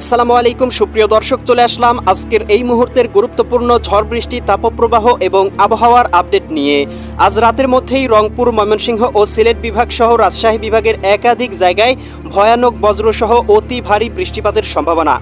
আসসালামু আলাইকুম, সুপ্রিয় দর্শক, চলে আসলাম আজকের এই মুহূর্তের গুরুত্বপূর্ণ ঝড় বৃষ্টি, তাপপ্রবাহ এবং আবহাওয়ার আপডেট নিয়ে। আজ রাতের মধ্যেই রংপুর, ময়মনসিংহ ও সিলেট বিভাগ সহ রাজশাহী বিভাগের একাধিক জায়গায় ভয়ানক বজ্রসহ অতি ভারী বৃষ্টিপাতের সম্ভাবনা।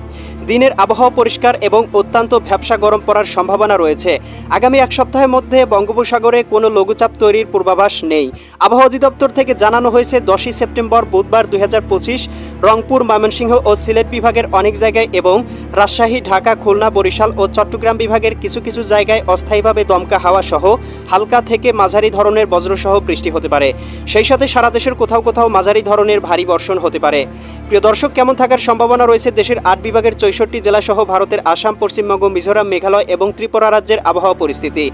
দিনের আবহাওয়া পরিষ্কার এবং অত্যন্ত ভ্যাবসা গরম পড়ার সম্ভাবনা রয়েছে। আগামী এক সপ্তাহের মধ্যে বঙ্গোপসাগরে কোনো লঘুচাপ তৈরির পূর্বাভাস নেই। আবহাওয়া অধিদপ্তর থেকে জানানো হয়েছে, দশই সেপ্টেম্বর বুধবার দুই হাজার পঁচিশ রংপুর, ময়মনসিংহ ও সিলেট বিভাগের অনেক জায়গায় এবং রাজশাহী, ঢাকা, খুলনা, বরিশাল ও চট্টগ্রাম বিভাগের কিছু কিছু জায়গায় অস্থায়ীভাবে দমকা হাওয়া সহ হালকা থেকে মাঝারি ধরনের বজ্রসহ বৃষ্টি হতে পারে। সেই সাথে সারা দেশের কোথাও কোথাও মাঝারি ধরনের ভারী বর্ষণ হতে পারে। প্রিয় দর্শক, কেমন থাকার সম্ভাবনা রয়েছে দেশের আট বিভাগের চৌষট্টি জেলা সহ ভারতের আসাম, পশ্চিমবঙ্গ, মিজোরাম, মেঘালয় এবং ত্রিপুরা রাজ্যের আবহাওয়া পরিস্থিতি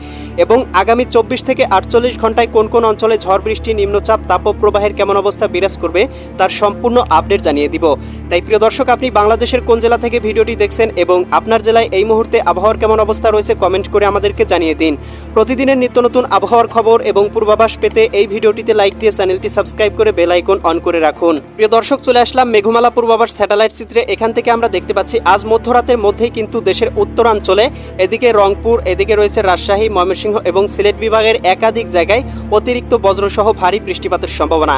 এবং আগামী চব্বিশ থেকে আটচল্লিশ ঘন্টায় কোন কোন অঞ্চলে ঝড়, বৃষ্টি, নিম্নচাপ, তাপপ্রবাহের কেমন অবস্থা বিরাজ করবে তার সম্পূর্ণ আপডেট জানিয়ে দিব। তাই প্রিয় দর্শক, আপনি বাংলাদেশের কোন জেলা থেকে ভিডিওটি দেখছেন এবং আপনার জেলায় এই মুহূর্তে আবহাওয়ার কেমন অবস্থা রয়েছে কমেন্ট করে আমাদেরকে জানিয়ে দিন। প্রতিদিনের নিত্য নতুন আবহাওয়ার খবর এবং পূর্বাভাস পেতে এই ভিডিওটিতে লাইক দিয়ে চ্যানেলটি সাবস্ক্রাইব করে বেল আইকন অন করে রাখুন। প্রিয় দর্শক, চলে আসলাম মেঘমালা পূর্বাভাস স্যাটেলাইট চিত্রে। এখান থেকে আমরা দেখতে পাচ্ছি, আজ মধ্যরাতের মধ্যেই কিন্তু দেশের উত্তরাঞ্চলে এদিকে রংপুর, এদিকে রয়েছে রাজশাহী, ময়মনসিংহ এবং সিলেট বিভাগের একাধিক জায়গায় অতিরিক্ত বজ্রসহ ভারী বৃষ্টিপাতের সম্ভাবনা।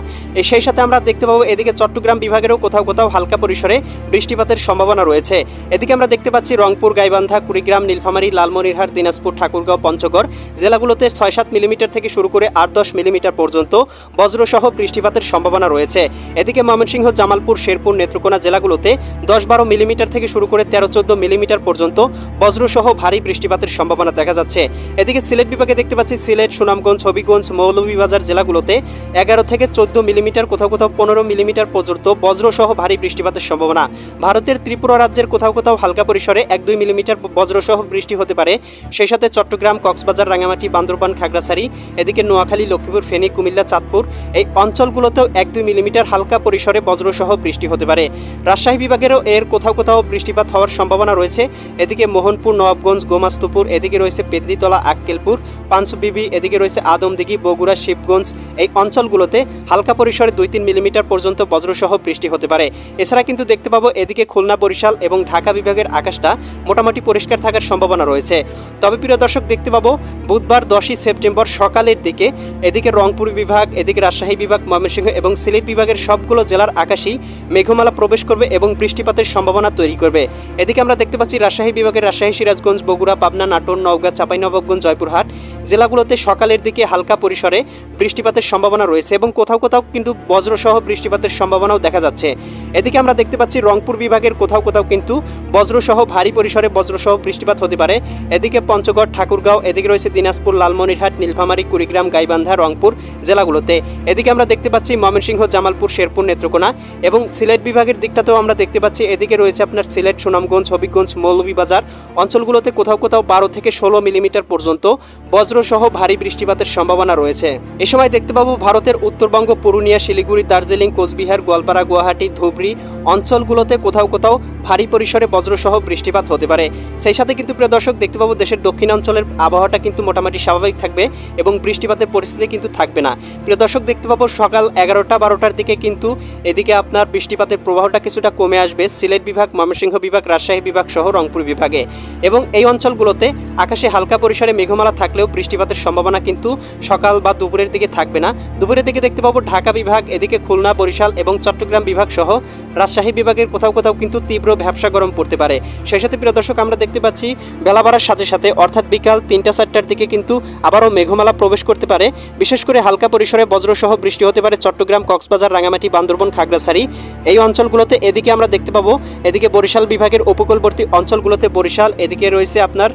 সেই সাথে আমরা দেখতে পাবো, এদিকে চট্টগ্রাম বিভাগেরও কোথাও কোথাও হালকা পরিসরে বৃষ্টিপাতের সম্ভাবনা রয়েছে। এদিকে আমরা দেখতে পাচ্ছি রংপুর, গাইবান্ধা, কুড়িগ্রাম, নীলফামারী, লালমনিরহাট, দিনাজপুর, ঠাকুরগাঁও, পঞ্চগড় জেলাগুলোতে ছয় সাত মিলিমিটার থেকে শুরু করে আট দশ মিলিমিটার পর্যন্ত বজ্রসহ বৃষ্টিপাতের সম্ভাবনা রয়েছে। এদিকে ময়মনসিংহ, জামালপুর, শেরপুর, নেত্রকোনা জেলাগুলোতে দশ বারো মিলিমিটার থেকে শুরু করে তেরো চোদ্দ মিলিমিটার পর্যন্ত বজ্রসহ ভারী বৃষ্টিপাতের সম্ভাবনা দেখা যাচ্ছে। এদিকে সিলেট বিভাগে দেখতে পাচ্ছি সিলেট, সুনামগঞ্জ, হবিগঞ্জ, মৌলভীবাজার জেলাগুলোতে এগারো থেকে চোদ্দ মিলিমিটার, কোথাও কোথাও পনেরো মিলিমিটার পর্যন্ত বজ্রসহ ভারী বৃষ্টিপাতের সম্ভাবনা। ভারতের ত্রিপুরা রাজ্যের কোথাও কোথাও হালকা পরিসরে এক দুই মিলিমিটার বজ্রসহ বৃষ্টি হতে পারে। সেই সাথে চট্টগ্রাম, কক্সবাজার রাঙামাটি বান্দরবান, খাগড়াছড়ি, এদিকে নোয়াখালী, লক্ষ্মীপুর, ফেনী, কুমিল্লা, চাঁদপুর এই অঞ্চলগুলোতেও এক দুই মিলিমিটার হালকা পরিসরে বজ্রসহ বৃষ্টি হতে পারে। রাজশাহী বিভাগেরও এর কোথাও কোথাও বৃষ্টিপাত হওয়ার সম্ভাবনা রয়েছে। এদিকে মোহনপুর নবাবগঞ্জ গোমাস্তুপুর, এদিকে রয়েছে পেদনিতলা আক্কেলপুর পাঁচবিবি এদিকে রয়েছে আদমদিঘি, বগুড়া, শিবগঞ্জ এই অঞ্চলগুলোতে হালকা পরিসরে দুই তিন মিলিমিটার পর্যন্ত বজ্রসহ বৃষ্টি হতে পারে। এছাড়া কিন্তু দেখতে পাবো এদিকে খুলনা, বরিশাল এবং ঢাকা বিভাগের আকাশটা মোটামুটি পরিষ্কার থাকার সম্ভাবনা রয়েছে। তবে প্রিয় দর্শক, দেখতে পাবো বুধবার দশই সেপ্টেম্বর সকালের দিকে এদিকে রংপুর বিভাগ, এদিকে রাজশাহী বিভাগ, ময়মনসিংহ এবং সিলেট বিভাগের সবগুলো জেলার আকাশেই মেঘমালা প্রবেশ করবে এবং বৃষ্টিপাতের সম্ভাবনা তৈরি করবে। এদিকে আমরা দেখতে পাচ্ছি রাজশাহী বিভাগের রাজশাহী, সিরাজগঞ্জ, বগুড়া, পাবনা, নাটোর, নওগাঁ চাঁপাইনবাবগঞ্জ জয়পুরহাট জেলাগুলোতে সকালের দিকে হালকা পরিসরে বৃষ্টিপাতের সম্ভাবনা রয়েছে এবং কোথাও কোথাও কিন্তু বজ্রসহ বৃষ্টিপাতের সম্ভাবনাও দেখা যাচ্ছে। এদিকে আমরা দেখতে পাচ্ছি রংপুর বিভাগের কোথাও কোথাও কিন্তু বজ্রসহ, ভারী পরিসরে বজ্রসহ বৃষ্টিপাত হতে পারে। এদিকে পঞ্চগড়, ঠাকুরগাঁও, এদিকে রয়েছে দিনাজপুর, লালমনিরহাট, নীলফামারী, কুড়িগ্রাম, গাইবান্ধা, রংপুর জেলাগুলোতে। এদিকে আমরা দেখতে পাচ্ছি ময়মনসিংহ, জামালপুর, শেরপুর, নেত্রকোনা এবং সিলেট বিভাগের দিকটাতেও আমরা দেখতে পাচ্ছি। এদিকে রয়েছে আপনার সিলেট, সুনামগঞ্জ, হবিগঞ্জ মৌলভীবাজার অঞ্চলগুলোতে কোথাও কোথাও বারো থেকে ষোলো মিলিমিটার পর্যন্ত বজ্রসহ ভারী বৃষ্টিপাতের সম্ভাবনা রয়েছে। এ সময় দেখতে পাবো ভারতের উত্তরবঙ্গ, পুরুলিয়া, শিলিগুড়ি, দার্জিলিং, কোচবিহার, গোয়ালপাড়া, গুয়াহাটি, ধুবড়ি অঞ্চলগুলোতে কোথাও কোথাও atau ভারী পরিসরে বজ্রসহ বৃষ্টিপাত হতে পারে। সেই সাথে কিন্তু প্রিয় দর্শক, দেখতে পাবো দেশের দক্ষিণাঞ্চলের আবহাওয়াটা কিন্তু মোটামুটি স্বাভাবিক থাকবে এবং বৃষ্টিপাতের পরিস্থিতি কিন্তু থাকবে না। প্রিয় দর্শক, দেখতে পাবো সকাল এগারোটা বারোটার দিকে কিন্তু এদিকে আপনার বৃষ্টিপাতের প্রবাহটা কিছুটা কমে আসবে সিলেট বিভাগ, ময়মনসিংহ বিভাগ, রাজশাহী বিভাগ সহ রংপুর বিভাগে। এবং এই অঞ্চলগুলোতে আকাশে হালকা পরিসরে মেঘমালা থাকলেও বৃষ্টিপাতের সম্ভাবনা কিন্তু সকাল বা দুপুরের দিকে থাকবে না। দুপুরের দিকে দেখতে পাবো ঢাকা বিভাগ, এদিকে খুলনা, বরিশাল এবং চট্টগ্রাম বিভাগ সহ রাজশাহী বিভাগের কোথাও কোথাও কিন্তু তীব্র ব্যবসা গরম পড়তে পারে। সেই সাথে প্রিয় দর্শক, আমরা দেখতে পাচ্ছি বেলা বাড়ার সাথে সাথে, অর্থাৎ বিকাল তিনটা চারটার দিকে কিন্তু আবারও মেঘমালা প্রবেশ করতে পারে। বিশেষ করে হালকা পরিসরে বজ্রসহ বৃষ্টি হতে পারে চট্টগ্রাম, কক্সবাজার রাঙামাটি বান্দরবন, খাগড়াছড়ি। এই অঞ্চলগুলোতে এদিকে আমরা দেখতে পাবো, এদিকে বরিশাল বিভাগের উপকূলবর্তী অঞ্চলগুলোতে বরিশাল, এদিকে রয়েছে আপনার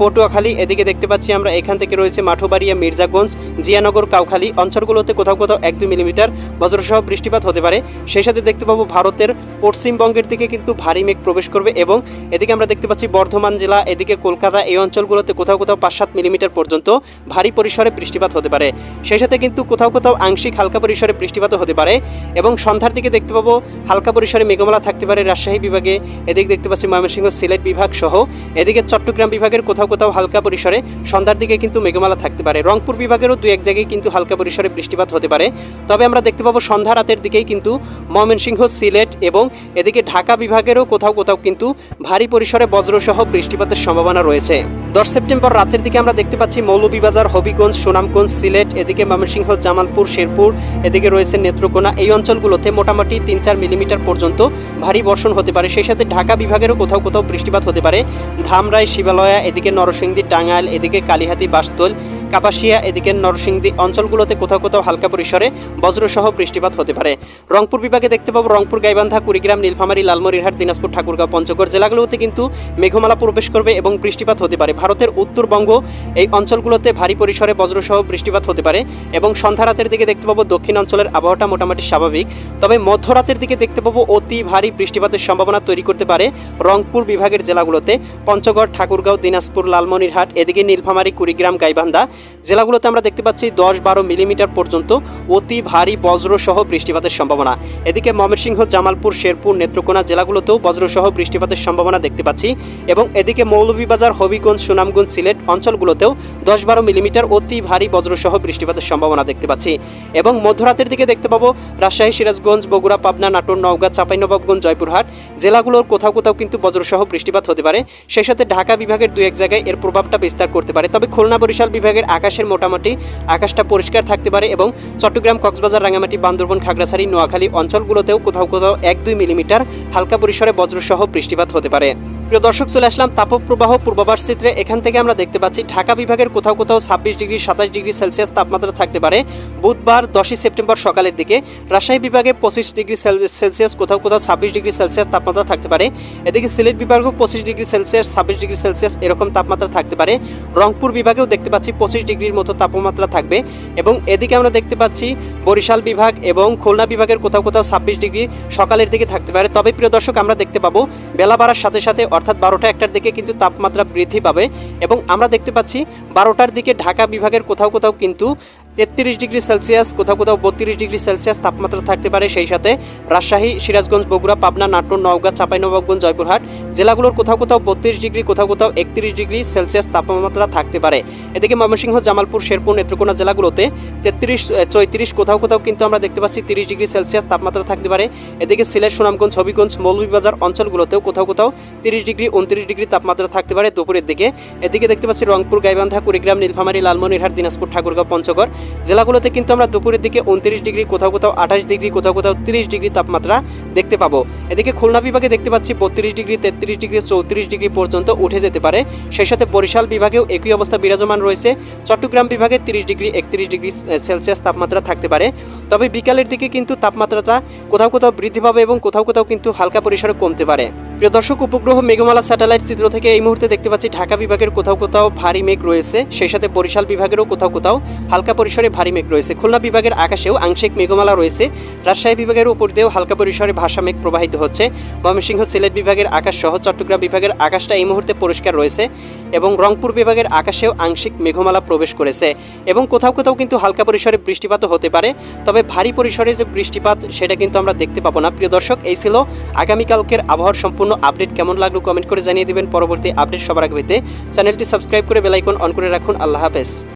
পটুয়াখালী, এদিকে দেখতে পাচ্ছি আমরা এখান থেকে রয়েছে মাঠোবাড়িয়া, মির্জাগঞ্জ, জিয়ানগর, কাউখালী। অঞ্চলগুলোতে কোথাও কোথাও এক দুই মিলিমিটার বজ্রসহ বৃষ্টিপাত হতে পারে। সেই সাথে দেখতে পাবো ভারতের পশ্চিমবঙ্গের দিকে কিন্তু ভারী মেঘ প্রবেশ করবে এবং এদিকে আমরা দেখতে পাচ্ছি বর্ধমান জেলা, এদিকে কলকাতা, এই অঞ্চলগুলোতে কোথাও কোথাও পাঁচ সাত মিলিমিটার পর্যন্ত ভারী পরিসরে বৃষ্টিপাত হতে পারে। সেই সাথে কিন্তু কোথাও কোথাও আংশিক হালকা পরিসরে বৃষ্টিপাতও হতে পারে এবং সন্ধ্যার দিকে দেখতে পাবো হালকা পরিসরে মেঘমালা থাকতে পারে রাজশাহী বিভাগে, এদিকে দেখতে পাচ্ছি ময়মনসিংহ সিলেট বিভাগ সহ। এদিকে চট্টগ্রাম বিভাগের কোথাও কোথাও হালকা পরিসরে সন্ধ্যার দিকে কিন্তু মেঘমালা থাকতে পারে। রংপুর বিভাগেরও দু এক জায়গায় কিন্তু হালকা পরিসরে বৃষ্টিপাত হতে পারে। তবে আমরা দেখতে পাবো সন্ধ্যা রাতের দিকেই কিন্তু ময়মনসিংহ, সিলেট এবং এদিকে ঢাকা বিভাগেরও কোথাও কোথাও কিন্তু ভারী পরিসরে বজ্রসহ বৃষ্টিপাতের সম্ভাবনা রয়েছে। দশ সেপ্টেম্বর রাতের দিকে আমরা দেখতে পাচ্ছি মৌলভীবাজার, হবিগঞ্জ, সুনামগঞ্জ, সিলেট, এদিকে ময়মনসিংহ, জামালপুর, শেরপুর, এদিকে রয়েছে নেত্রকোনা। এই অঞ্চলগুলোতে মোটামুটি তিন চার মিলিমিটার পর্যন্ত ভারী বর্ষণ হতে পারে। সেই সাথে ঢাকা বিভাগেরও কোথাও কোথাও বৃষ্টিপাত হতে পারে। ধামরাই, শিবালয়া, এদিকে নরসিংদী, টাঙ্গাইল, এদিকে কালিহাতি, বাসতল কাপাসিয়া এদিকে নরসিংদী অঞ্চলগুলোতে কোথাও কোথাও হালকা পরিসরে বজ্রসহ বৃষ্টিপাত হতে পারে। রংপুর বিভাগে দেখতে পাবো রংপুর, গাইবান্ধা, কুড়িগ্রাম, নীলফামারী, লালমনিরহাট, দিনাজপুর, ঠাকুরগাঁও, পঞ্চগড় জেলাগুলোতে কিন্তু মেঘমালা প্রবেশ করবে এবং বৃষ্টিপাত হতে পারে। ভারতের উত্তরবঙ্গ এই অঞ্চলগুলোতে ভারী পরিসরে বজ্রসহ বৃষ্টিপাত হতে পারে এবং সন্ধ্যা রাতের দিকে দেখতে পাবো দক্ষিণ অঞ্চলের আবহাওয়াটা মোটামুটি স্বাভাবিক। তবে মধ্যরাতের দিকে দেখতে পাবো অতি ভারী বৃষ্টিপাতের সম্ভাবনা তৈরি করতে পারে রংপুর বিভাগের জেলাগুলোতে। পঞ্চগড়, ঠাকুরগাঁও, দিনাজপুর, লালমনিরহাট, এদিকে নীলফামারী, কুড়িগ্রাম, গাইবান্ধা জেলাগুলোতে আমরা দেখতে পাচ্ছি দশ বারো মিলিমিটার পর্যন্ত অতি ভারী বজ্রসহ বৃষ্টিপাতের সম্ভাবনা। এদিকে ময়মনসিংহ, জামালপুর, শেরপুর, নেত্রকোনা জেলাগুলোতেও বজ্রসহ বৃষ্টিপাতের সম্ভাবনা দেখতে পাচ্ছি এবং এদিকে মৌলভীবাজার, হবিগঞ্জ, সুনামগঞ্জ, সিলেট অঞ্চলগুলোতেও দশ বারো মিলিমিটার অতি ভারী বজ্রসহ বৃষ্টিপাতের সম্ভাবনা দেখতে পাচ্ছি এবং মধ্যরাতের দিকে দেখতে পাবো রাজশাহী, সিরাজগঞ্জ, বগুড়া, পাবনা, নাটোর, নওগাঁ, চাঁপাইনবাবগঞ্জ, জয়পুরহাট জেলাগুলোর কোথাও কোথাও কিন্তু বজ্রসহ বৃষ্টিপাত হতে পারে। সেই সাথে ঢাকা বিভাগের দু এক জায়গায় এর প্রভাবটা বিস্তার করতে পারে। তবে খুলনা, বরিশাল বিভাগের আকাশের মোটামুটি আকাশটা পরিষ্কার থাকতে পারে এবং চট্টগ্রাম, কক্সবাজার রাঙামাটি বান্দরবন, খাগড়াছড়ি, নোয়াখালী অঞ্চলগুলোতেও কোথাও কোথাও এক দুই মিলিমিটার হালকা পরিসরে বজ্রসহ বৃষ্টিপাত হতে পারে। প্রিয় দর্শক, চলে আসলাম তাপপ্রবাহ পূর্বাভাস চিত্রে। এখান থেকে আমরা দেখতে পাচ্ছি ঢাকা বিভাগের কোথাও কোথাও ছাব্বিশ ডিগ্রি, সাতাশ ডিগ্রি সেলসিয়াস তাপমাত্রা থাকতে পারে। বুধবার দশই সেপ্টেম্বর সকালের দিকে রাজশাহী বিভাগে পঁচিশ ডিগ্রি সেলসিয়াস, কোথাও কোথাও ছাব্বিশ ডিগ্রি সেলসিয়াস তাপমাত্রা থাকতে পারে। এদিকে সিলেট বিভাগেও পঁচিশ ডিগ্রি সেলসিয়াস, ছাব্বিশ ডিগ্রি সেলসিয়াস এরকম তাপমাত্রা থাকতে পারে। রংপুর বিভাগেও দেখতে পাচ্ছি পঁচিশ ডিগ্রির মতো তাপমাত্রা থাকবে। এবং এদিকে আমরা দেখতে পাচ্ছি বরিশাল বিভাগ এবং খুলনা বিভাগের কোথাও কোথাও ছাব্বিশ ডিগ্রি সকালের দিকে থাকতে পারে। তবে প্রিয় দর্শক, আমরা দেখতে পাবো বেলা বাড়ার সাথে সাথে অর্থাৎ বারোটা একটার দিকে কিন্তু তাপমাত্রা বৃদ্ধি পাবে এবং আমরা দেখতে পাচ্ছি বারোটার দিকে ঢাকা বিভাগের কোথাও কোথাও কিন্তু তেত্রিশ ডিগ্রি সেলসিয়াস, কোথাও কোথাও বত্রিশ ডিগ্রি সেলসিয়াস তাপমাত্রা থাকতে পারে। সেই সাথে রাজশাহী, সিরাজগঞ্জ, বগুড়া, পাবনা, নাটোর, নওগাঁ, চাঁপাইনবাবগঞ্জ, জয়পুরহাট জেলাগুলোর কোথাও কোথাও বত্রিশ ডিগ্রি, কোথাও কোথাও একত্রিশ ডিগ্রি সেলসিয়াস তাপমাত্রা থাকতে পারে। এদিকে ময়মনসিংহ, জামালপুর, শেরপুর, নেত্রকোনা জেলাগুলোতে তেত্রিশ চৌত্রিশ, কোথাও কোথাও কিন্তু আমরা দেখতে পাচ্ছি তিরিশ ডিগ্রি সেলসিয়াস তাপমাত্রা থাকতে পারে। এদিকে সিলেট, সুনামগঞ্জ, হবিগঞ্জ, মৌলভীবাজার অঞ্চলগুলোতেও কোথাও কোথাও তিরিশ ডিগ্রি, উনত্রিশ ডিগ্রি তাপমাত্রা থাকতে পারে দুপুরের দিকে। এদিকে দেখতে পাচ্ছি রংপুর, গাইবান্ধা, কুড়িগ্রাম, নীলফামারী, লালমনিরহাট, দিনাজপুর, ঠাকুরগাঁও, পঞ্চগড়। জেলাগুলোতে কিন্তু আমরা দুপুরের দিকে উনত্রিশ ডিগ্রি, কোথাও কোথাও আঠাশ ডিগ্রি, কোথাও কোথাও তিরিশ ডিগ্রি তাপমাত্রা দেখতে পাবো। এদিকে খুলনা বিভাগে দেখতে পাচ্ছি বত্রিশ ডিগ্রি, তেত্রিশ ডিগ্রি, চৌত্রিশ ডিগ্রি পর্যন্ত উঠে যেতে পারে। সেই সাথে বরিশাল বিভাগেও একই অবস্থা বিরাজমান রয়েছে। চট্টগ্রাম বিভাগে তিরিশ ডিগ্রি, একত্রিশ ডিগ্রি সেলসিয়াস তাপমাত্রা থাকতে পারে। তবে বিকালের দিকে কিন্তু তাপমাত্রাটা কোথাও কোথাও বৃদ্ধি পাবে এবং কোথাও কোথাও কিন্তু হালকা পরিসরে কমতে পারে। প্রিয় দর্শক, উপগ্রহ মেঘমালা স্যাটেলাইট চিত্র থেকে এই মুহূর্তে দেখতে পাচ্ছি ঢাকা বিভাগের কোথাও কোথাও ভারী মেঘ রয়েছে। সেই সাথে বরিশাল বিভাগেরও কোথাও কোথাও হালকা পরিসরে ভারী মেঘ রয়েছে। খুলনা বিভাগের আকাশেও আংশিক মেঘমালা রয়েছে। রাজশাহী বিভাগের উপর দিয়েও হালকা পরিসরে ভাষা মেঘ প্রবাহিত হচ্ছে। ময়মনসিংহ, সিলেট বিভাগের আকাশ সহ চট্টগ্রাম বিভাগের আকাশটা এই মুহূর্তে পরিষ্কার রয়েছে এবং রংপুর বিভাগের আকাশেও আংশিক মেঘমালা প্রবেশ করেছে এবং কোথাও কোথাও কিন্তু হালকা পরিসরে বৃষ্টিপাতও হতে পারে। তবে ভারী পরিসরে যে বৃষ্টিপাত, সেটা কিন্তু আমরা দেখতে পাবো না। প্রিয় দর্শক, এই ছিল আগামীকালকের আবহাওয়ার সম্পূর্ণ আপডেট কেমন লাগল কমেন্ট করে জানিয়ে দিবেন। পরবর্তী আপডেট সবার আগে পেতে চ্যানেলটি সাবস্ক্রাইব করে বেলাইকন অন করে রাখুন। আল্লাহ হাফেজ।